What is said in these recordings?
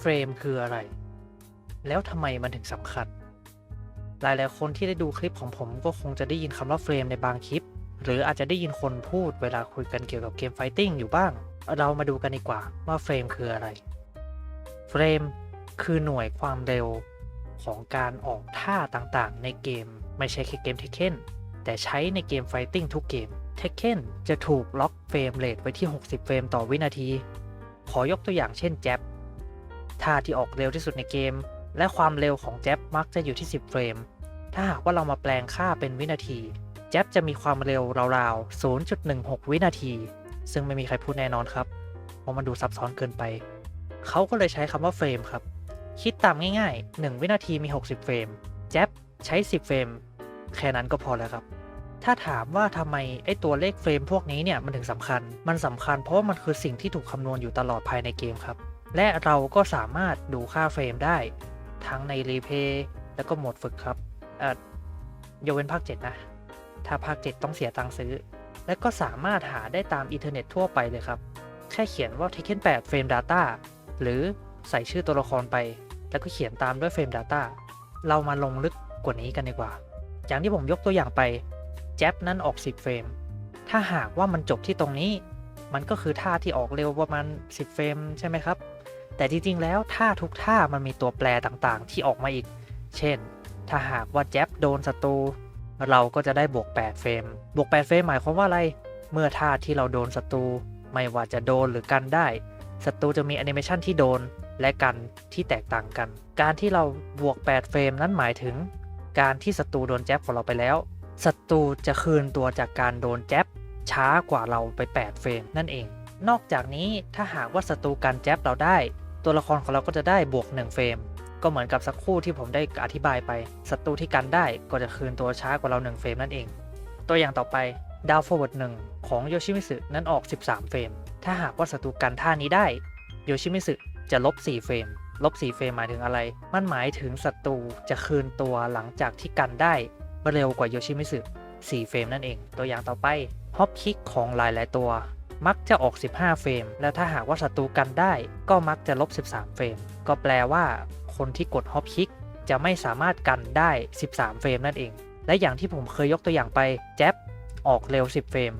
เฟรมคืออะไร แล้วทำไมมันถึงสำคัญ หลายๆคนที่ได้ดูคลิปของผมก็คงจะได้ยินคำว่าเฟรมในบางคลิป หรืออาจจะได้ยินคนพูดเวลาคุยกันเกี่ยวกับเกมไฟติ้งอยู่บ้าง เรามาดูกันดีกว่าว่าเฟรมคืออะไร เฟรมคือหน่วยความเร็วของการออกท่าต่างๆ ในเกมไม่ใช่แค่เกมเทคเ e นแต่ใช้ในเกมไฟติ้งทุกเกมเทคเ e นจะถูกล็อกเฟรมเรทไว้ที่ 60 เฟรมต่อวินาที ขอยกตัวอย่างเช่นแจ็บ ท่าที่ออกเร็วที่สุดในเกม และความเร็วของแจ็บมักจะอยู่ที่ 10 เฟรม ถ้าหากว่าเรามาแปลงค่าเป็นวินาที แจ็บจะมีความเร็วราวๆ 0.16 วินาที ซึ่งไม่มีใครพูดแน่นอนครับ เพราะมันดูซับซ้อนเกินไป เขาก็เลยใช้คำว่าเฟรมครับ คิดตามง่ายๆ 1 วินาทีมี 60 เฟรม แจ็บใช้ 10 เฟรม แค่นั้นก็พอแล้วครับถ้าถามว่าทำไมไอ้ตัวเลขเฟรมพวกนี้เนี่ยมันถึงสำคัญ มันสำคัญเพราะว่ามันคือสิ่งที่ถูกคำนวณอยู่ตลอดภายในเกมครับ และเราก็สามารถดูค่าเฟรมได้ ทั้งในรีเพย์แล้วก็โหมดฝึกครับเอ่อยกเว้นภาค 7 นะ ถ้าภาค 7 ต้องเสียตังค์ซื้อ และก็สามารถหาได้ตามอินเทอร์เน็ตทั่วไปเลยครับ แค่เขียนว่า Tekken 8 Frame Data หรือใส่ชื่อตัวละครไป แล้วก็เขียนตามด้วย Frame Data เรามาลงลึกกว่านี้กันดีกว่า อย่างที่ผมยกตัวอย่างไปแจ็บนั้นออก 10 เฟรม ถ้าหากว่ามันจบที่ตรงนี้ มันก็คือท่าที่ออกเร็วประมาณ 10 เฟรมใช่ไหมครับ แต่จริงๆ แล้วท่าทุกท่ามันมีตัวแปรต่างๆ ที่ออกมาอีก เช่น ถ้าหากว่าแจ็บโดนศัตรูเราก็จะได้บวก 8 เฟรม บวก 8 เฟรมหมายความว่าอะไร เมื่อท่าที่เราโดนศัตรูไม่ว่าจะโดนหรือกันได้ ศัตรูจะมีแอนิเมชันที่โดนและกันที่แตกต่างกัน การที่เราบวก 8 เฟรมนั้นหมายถึง การที่ศัตรูโดนแจ็บของเราไปแล้ว ศัตรูจะคืนตัวจากการโดนแจ็บช้ากว่าเราไป 8 เฟรมนั่นเอง นอกจากนี้ถ้าหากว่าศัตรูกันแจ็บเราได้ ตัวละครของเราก็จะได้บวก 1 เฟรม ก็เหมือนกับสักครู่ที่ผมได้อธิบายไปศัตรูที่กันได้ก็จะคืนตัวช้ากว่าเรา 1 เฟรมนั่นเอง ตัวอย่างต่อไปดาวฟอร์เวิร์ด1ของโยชิมิสึนั้นออก 13 เฟรม ถ้าหากว่าศัตรูกันท่านี้ได้โยชิมิสึจะลบ 4 เฟรม ลบ 4 เฟรมหมายถึงอะไร มันหมายถึงศัตรูจะคืนตัวหลังจากที่กันได้เร็วกว่าโยชิมิสึ4เฟรมนั่นเอง ตัวอย่างต่อไปฮอปคิกของหลาย ๆ ตัว มักจะออก 15 เฟรม แล้วถ้าหากว่าศัตรูกันได้ ก็มักจะลบ 13 เฟรม ก็แปลว่า คนที่กดฮอปคิกจะไม่สามารถกันได้ 13 เฟรมนั่นเอง และอย่างที่ผมเคยยกตัวอย่างไปแจ็บออกเร็ว 10 เฟรม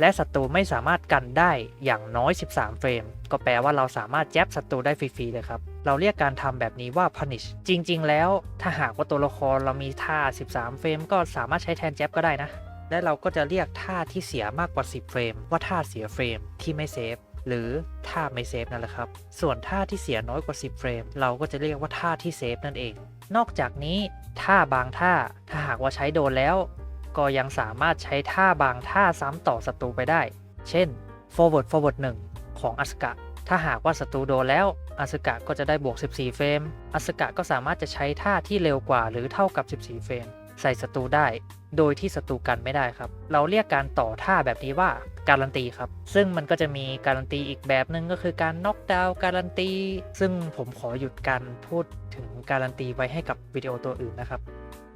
และศัตรูไม่สามารถกันได้อย่างน้อย 13 เฟรม ก็แปลว่าเราสามารถแจ็บศัตรูได้ฟรีๆเลยครับ เราเรียกการทำแบบนี้ว่า punish จริง ๆ แล้ว ถ้าหากว่าตัวละครเรามีท่า 13 เฟรม ก็สามารถใช้แทนแจ็บก็ได้นะ และเราก็จะเรียกท่าที่เสียมากกว่า 10 เฟรม ว่าท่าเสียเฟรมที่ไม่เซฟหรือท่าไม่เซฟนั่นแหละครับ ส่วนท่าที่เสียน้อยกว่า 10 เฟรม เราก็จะเรียกว่าท่าที่เซฟนั่นเอง นอกจากนี้ท่าบางท่าถ้าหากว่าใช้โดนแล้ว ก็ยังสามารถใช้ท่าบางท่าซ้ำต่อศัตรูไปได้ เช่น forward forward 1 ของอัสกะ ถ้าหากว่าศัตรูโดนแล้วอัสกะก็จะได้บวก 14 เฟรมอัสกะก็สามารถจะใช้ท่าที่เร็วกว่าหรือเท่ากับ 14 เฟรมใส่ศัตรูได้ โดยที่ศัตรูกันไม่ได้ครับ เราเรียกการต่อท่าแบบนี้ว่าการันตีครับ ซึ่งมันก็จะมีการันตีอีกแบบหนึ่งก็คือการน็อกดาวน์การันตี ซึ่งผมขอหยุดการพูดถึงการันตีไว้ให้กับวิดีโอตัวอื่นนะครับ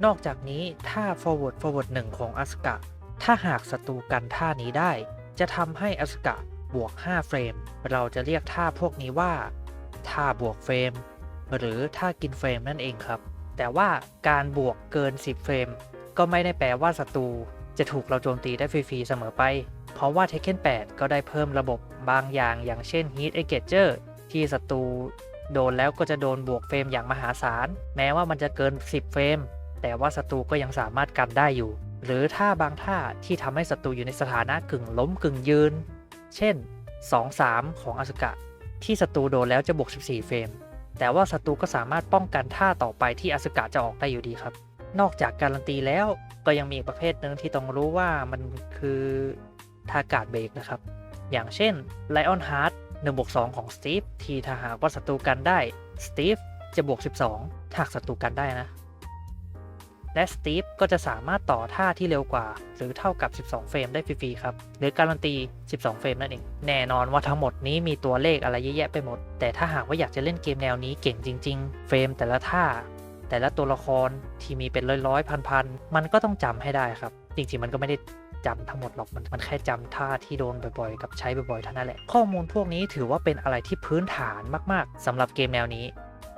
นอกจากนี้ท่า forward forward 1 ของอสกะ ถ้าหากศัตรูกันท่านี้ได้ จะทำให้อสกะบวก 5 เฟรม เราจะเรียกท่าพวกนี้ว่า ท่าบวกเฟรม หรือท่ากินเฟรมนั่นเองครับ แต่ว่าการบวกเกิน 10 เฟรม ก็ไม่ได้แปลว่าศัตรูจะถูกเราโจมตีได้ฟรีๆเสมอไป เพราะว่า Tekken 8 ก็ได้เพิ่มระบบบางอย่างอย่างเช่น Heat Engager ที่ศัตรูโดนแล้วก็จะโดนบวกเฟรมอย่างมหาศาล แม้ว่ามันจะเกิน 10 เฟรม แต่ว่าศัตรูก็ยังสามารถกันได้อยู่ หรือท่าบางท่าที่ทำให้ศัตรูอยู่ในสถานะกึ่งล้มกึ่งยืน เช่น 2-3 ของอสกะ ที่ศัตรูโดนแล้วจะบวก 14 เฟรม แต่ว่าศัตรูก็สามารถป้องกันท่าต่อไปที่อสกะจะออกได้อยู่ดีครับ นอกจากการันตีแล้วก็ยังมีอีกประเภทหนึ่งที่ต้องรู้ว่ามันคือทากาดเบรกนะครับ อย่างเช่น Lion Heart 1บวก2ของ Steve ที่ถ้าหากว่าศัตรูกันได้ Steve จะบวก 12ถ้าหากศัตรูกันได้นะ และสตีฟก็จะสามารถต่อท่าที่เร็วกว่า หรือเท่ากับ 12 เฟรมได้ฟรีๆครับ หรือการันตี 12 เฟรมนั่นเอง แน่นอนว่าทั้งหมดนี้มีตัวเลขอะไรเยอะแยะไปหมด แต่ถ้าหากว่าอยากจะเล่นเกมแนวนี้เก่งจริง ๆ เฟรมแต่ละท่า แต่ละตัวละครที่มีเป็นร้อยๆพันๆมันก็ต้องจำให้ได้ครับ จริงๆมันก็ไม่ได้จำทั้งหมดหรอกมันมันแค่จำท่าที่โดนบ่อยๆ กับใช้บ่อยๆเท่านั้นแหละ ข้อมูลพวกนี้ถือว่าเป็นอะไรที่พื้นฐานมากๆสำหรับเกมแนวนี้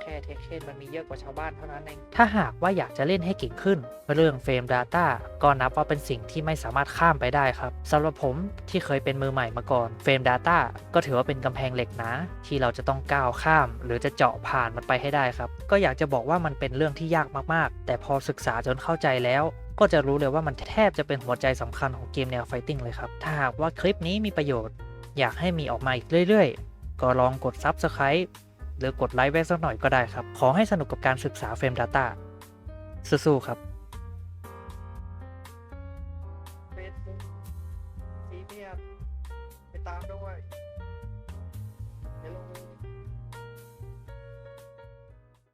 แค่เทคเคนมันมีเยอะกว่าชาวบ้านเท่านั้นเอง ถ้าหากว่าอยากจะเล่นให้เก่งขึ้น เรื่องเฟรม Data ก็นับว่าเป็นสิ่งที่ไม่สามารถข้ามไปได้ครับสำหรับผมที่เคยเป็นมือใหม่มาก่อนเฟรม Data ก็ถือว่าเป็นกำแพงเหล็กนะ ที่เราจะต้องก้าวข้าม หรือจะเจาะผ่านมันไปให้ได้ครับ ก็อยากจะบอกว่ามันเป็นเรื่องที่ยากมากๆ แต่พอศึกษาจนเข้าใจแล้วก็จะรู้เลยว่ามันแทบจะเป็นหัวใจสำคัญของเกมแนวไฟติ้งเลยครับ ถ้าหากว่าคลิปนี้มีประโยชน์ อยากให้มีออกมาอีกเรื่อยๆ ก็ลองกด Subscribe หรือกดไลค์ไว้สักหน่อยก็ได้ครับ ขอให้สนุกกับการศึกษาเฟรม Data สู้ๆครับตามด้วยเดี๋ยวลง